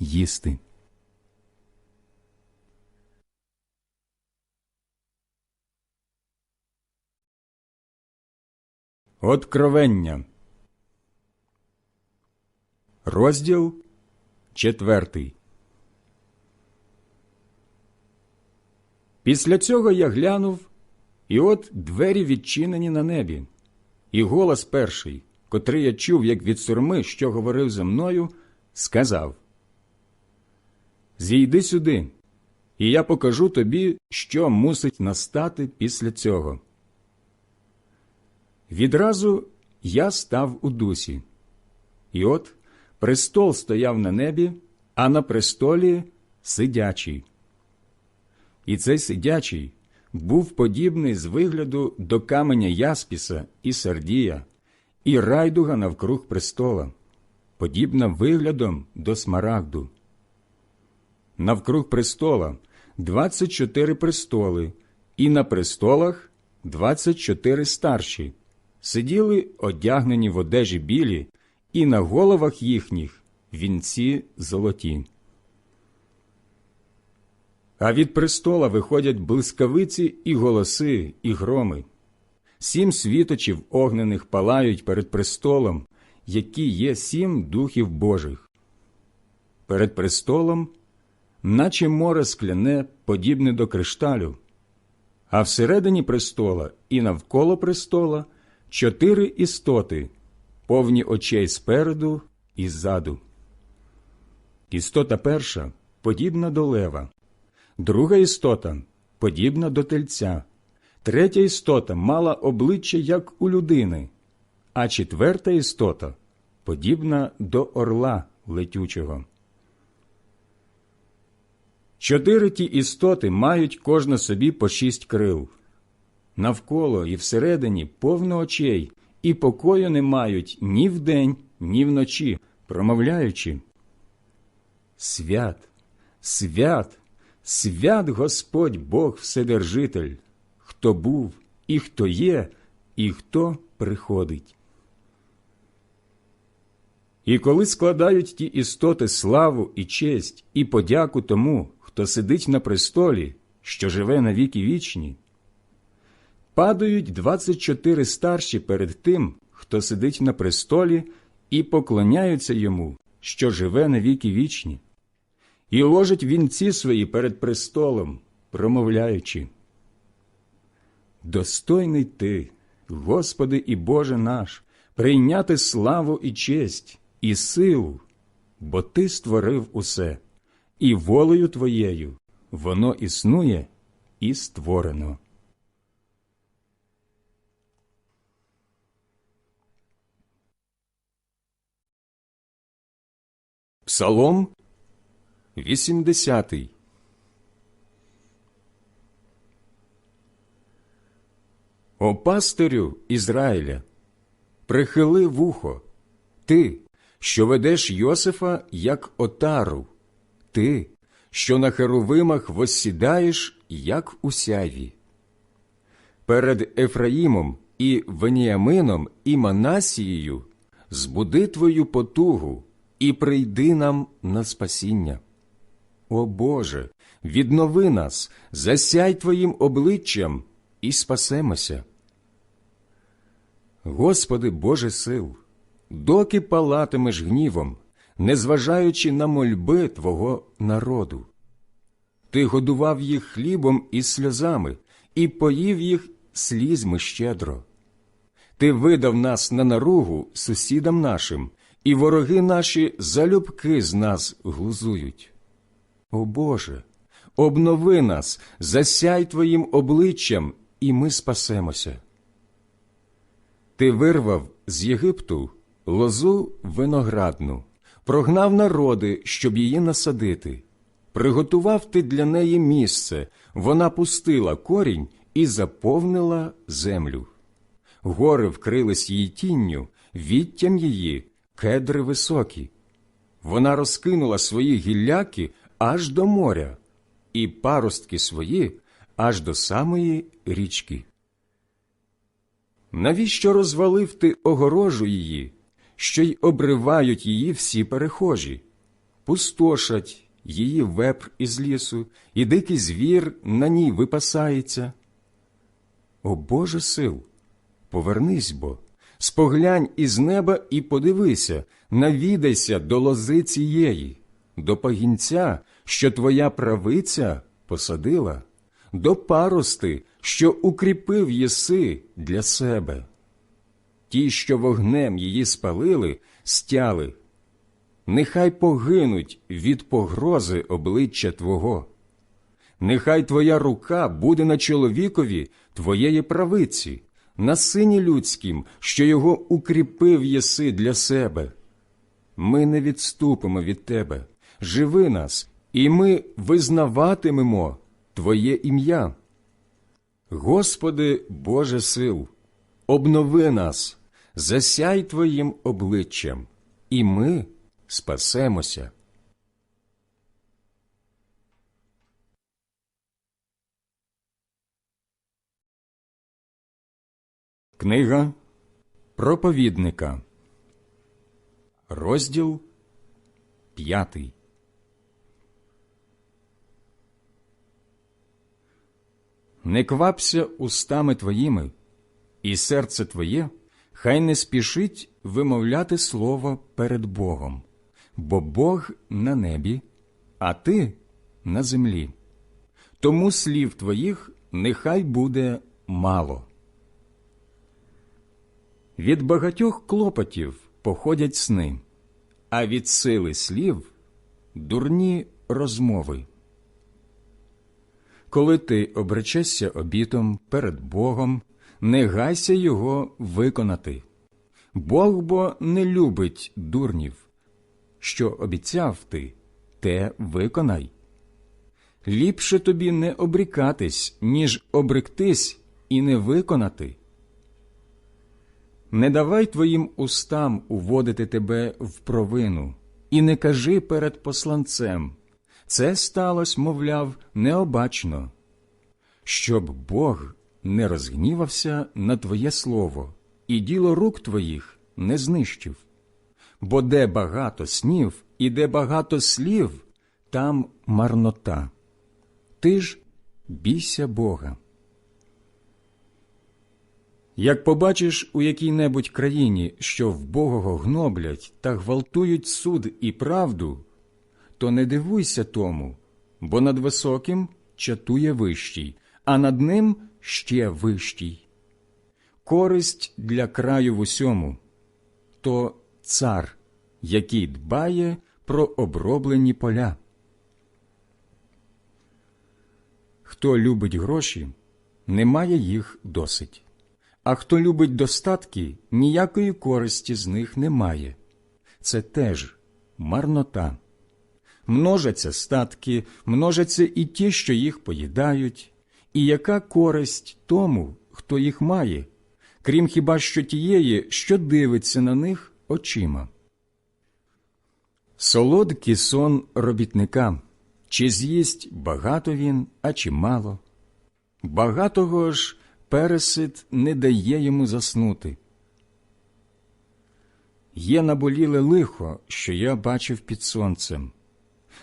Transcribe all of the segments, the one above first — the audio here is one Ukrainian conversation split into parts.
їсти. Откровення. Розділ четвертий. Після цього я глянув, і от двері відчинені на небі, і голос перший, котрий я чув, як від сурми, що говорив зі мною, сказав Зійди сюди, і я покажу тобі, що мусить настати після цього. Відразу я став у дусі, і от престол стояв на небі, а на престолі сидячий. І цей сидячий був подібний з вигляду до каменя Яспіса і Сардія, і райдуга навкруг престола, подібна виглядом до смарагду. Навкруг престола двадцять чотири престоли, і на престолах двадцять чотири старші сиділи одягнені в одежі білі, і на головах їхніх вінці золоті. А від престола виходять блискавиці і голоси, і громи. Сім світочів огнених палають перед престолом, які є сім духів Божих. Перед престолом, наче море скляне, подібне до кришталю, а всередині престола і навколо престола чотири істоти, повні очей спереду і ззаду. Істота перша подібна до лева, друга істота подібна до тельця, третя істота мала обличчя як у людини, а четверта істота подібна до орла летючого. Чотири ті істоти мають кожна собі по шість крил. Навколо і всередині повно очей, і покою не мають ні вдень, ні вночі, промовляючи. Свят, свят, свят Господь Бог Вседержитель, хто був, і хто є, і хто приходить. І коли складають ті істоти славу і честь, і подяку тому, хто сидить на престолі, що живе на віки вічні, Падають двадцять чотири старші перед тим, хто сидить на престолі, і поклоняються йому, що живе на віки вічні, і ложить вінці свої перед престолом, промовляючи. Достойний ти, Господи і Боже наш, прийняти славу і честь, і силу, бо Ти створив усе, і волею Твоєю воно існує і створено. Псалом 80 О пастирю Ізраїля, прихили вухо, ти, що ведеш Йосифа, як отару, ти, що на херовимах воссідаєш, як у сяві. Перед Ефраїмом і Веніамином і Манасією збуди твою потугу і прийди нам на спасіння. О Боже, віднови нас, засяй Твоїм обличчям і спасемося. Господи Боже сил, доки палатимеш гнівом, незважаючи на мольби Твого народу. Ти годував їх хлібом і сльозами, і поїв їх слізьми щедро. Ти видав нас на наругу сусідам нашим, і вороги наші залюбки з нас глузують. О Боже, обнови нас, засяй Твоїм обличчям, і ми спасемося. Ти вирвав з Єгипту лозу виноградну, прогнав народи, щоб її насадити. Приготував ти для неї місце, вона пустила корінь і заповнила землю. Гори вкрились її тінню, віттям її кедри високі. Вона розкинула свої гілляки аж до моря, і паростки свої аж до самої річки. Навіщо розвалив ти огорожу її, що й обривають її всі перехожі, пустошать її вепр із лісу, і дикий звір на ній випасається? О Боже сил, повернись бо, споглянь із неба і подивися, навідайся до лози цієї, до пагінця, що твоя правиця посадила, до парости, що укріпив єси для себе. Ті, що вогнем її спалили, стяли. Нехай погинуть від погрози обличчя Твого. Нехай Твоя рука буде на чоловікові Твоєї правиці, на сині людським, що його укріпив єси для себе. Ми не відступимо від Тебе, живи нас, і ми визнаватимемо Твоє ім'я. Господи, Боже сил, обнови нас, засяй Твоїм обличчям, і ми спасемося. Книга проповідника, розділ п'ятий. Не квапся устами твоїми, і серце твоє хай не спішить вимовляти слово перед Богом, бо Бог на небі, а ти на землі. Тому слів твоїх нехай буде мало. Від багатьох клопотів походять сни, а від сили слів дурні розмови. Коли ти обречешся обітом перед Богом, не гайся його виконати. Бог бо не любить дурнів. Що обіцяв ти, те виконай. Ліпше тобі не обрікатись, ніж обректись і не виконати. Не давай твоїм устам уводити тебе в провину, і не кажи перед посланцем. Це сталося, мовляв, необачно, щоб Бог не розгнівався на твоє слово, і діло рук твоїх не знищив. Бо де багато снів і де багато слів, там марнота. Ти ж бійся Бога. Як побачиш у якій-небудь країні, що вбогого гноблять та гвалтують суд і правду, то не дивуйся тому, бо над високим чатує вищий, а над ним ще вищий. Користь для краю в усьому то цар, який дбає про оброблені поля. Хто любить гроші, не має їх досить. А хто любить достатки, ніякої користі з них немає. Це теж марнота. Множаться статки, множаться і ті, що їх поїдають, і яка користь тому, хто їх має, крім хіба що тієї, що дивиться на них очима. Солодкий сон робітника, чи з'їсть багато він, а чи мало. Багатого ж пересид не дає йому заснути. Є наболіле лихо, що я бачив під сонцем,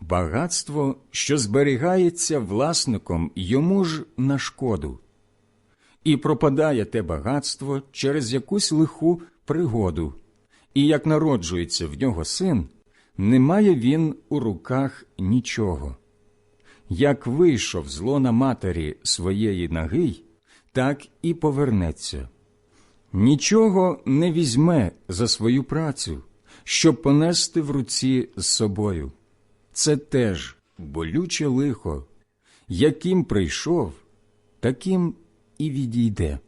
багатство, що зберігається власником йому ж на шкоду, і пропадає те багатство через якусь лиху пригоду, і як народжується в нього син, не має він у руках нічого. Як вийшов з лона матері своєї ноги, так і повернеться. Нічого не візьме за свою працю, щоб понести в руці з собою. Це теж болюче лихо, яким прийшов, таким і відійде.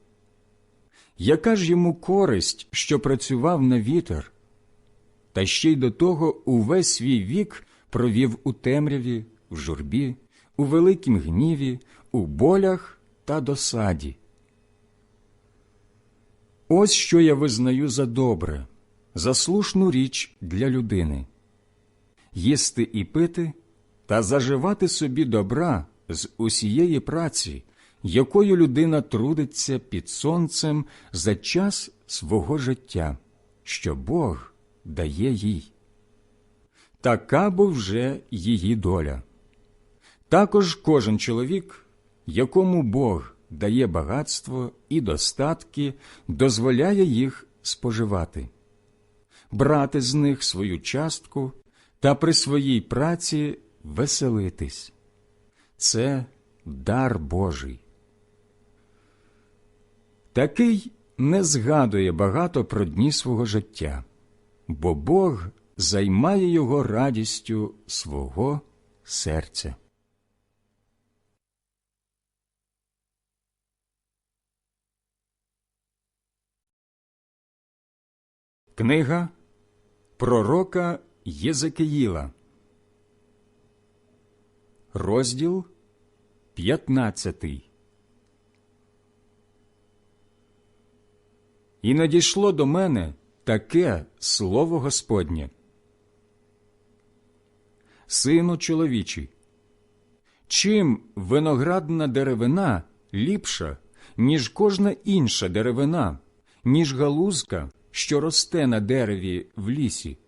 Яка ж йому користь, що працював на вітер, та ще й до того увесь свій вік провів у темряві, в журбі, у великім гніві, у болях та досаді. Ось що я визнаю за добре, за слушну річ для людини їсти і пити та заживати собі добра з усієї праці, якою людина трудиться під сонцем за час свого життя, що Бог дає їй. Така бо вже її доля. Також кожен чоловік, якому Бог дає багатство і достатки, дозволяє їх споживати, брати з них свою частку та при своїй праці веселитись. Це дар Божий. Такий не згадує багато про дні свого життя, бо Бог займає його радістю свого серця. Книга Пророка Єзекиїла, розділ 15 І надійшло до мене таке слово Господнє. Сину чоловічий, чим виноградна деревина ліпша, ніж кожна інша деревина, ніж галузка, що росте на дереві в лісі?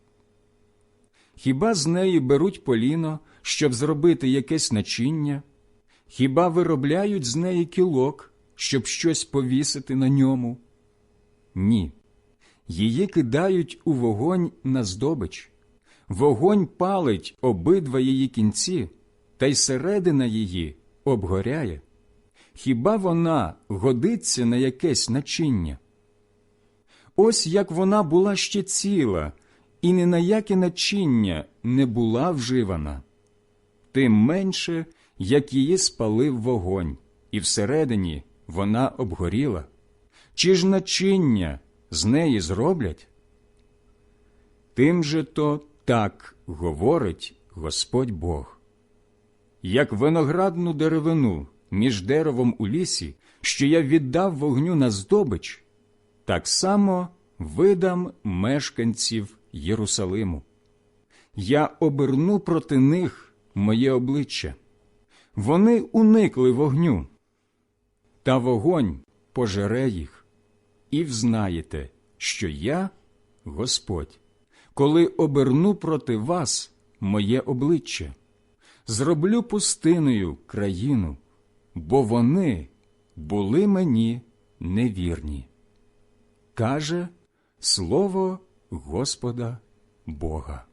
Хіба з неї беруть поліно, щоб зробити якесь начиння? Хіба виробляють з неї кілок, щоб щось повісити на ньому? Ні. Її кидають у вогонь на здобич. Вогонь палить обидва її кінці, та й середина її обгоряє. Хіба вона годиться на якесь начиння? Ось як вона була ще ціла, і ні на яке начиння не була вживана, тим менше, як її спалив вогонь, і всередині вона обгоріла. Чи ж начиння з неї зроблять? Тим же то так говорить Господь Бог. Як виноградну деревину між деревом у лісі, що я віддав вогню на здобич, так само видам мешканців Єрусалиму. Я оберну проти них моє обличчя. Вони уникли вогню, та вогонь пожере їх, і взнаєте, що я Господь, коли оберну проти вас моє обличчя, зроблю пустиною країну, бо вони були мені невірні. каже Слово Господа Бога.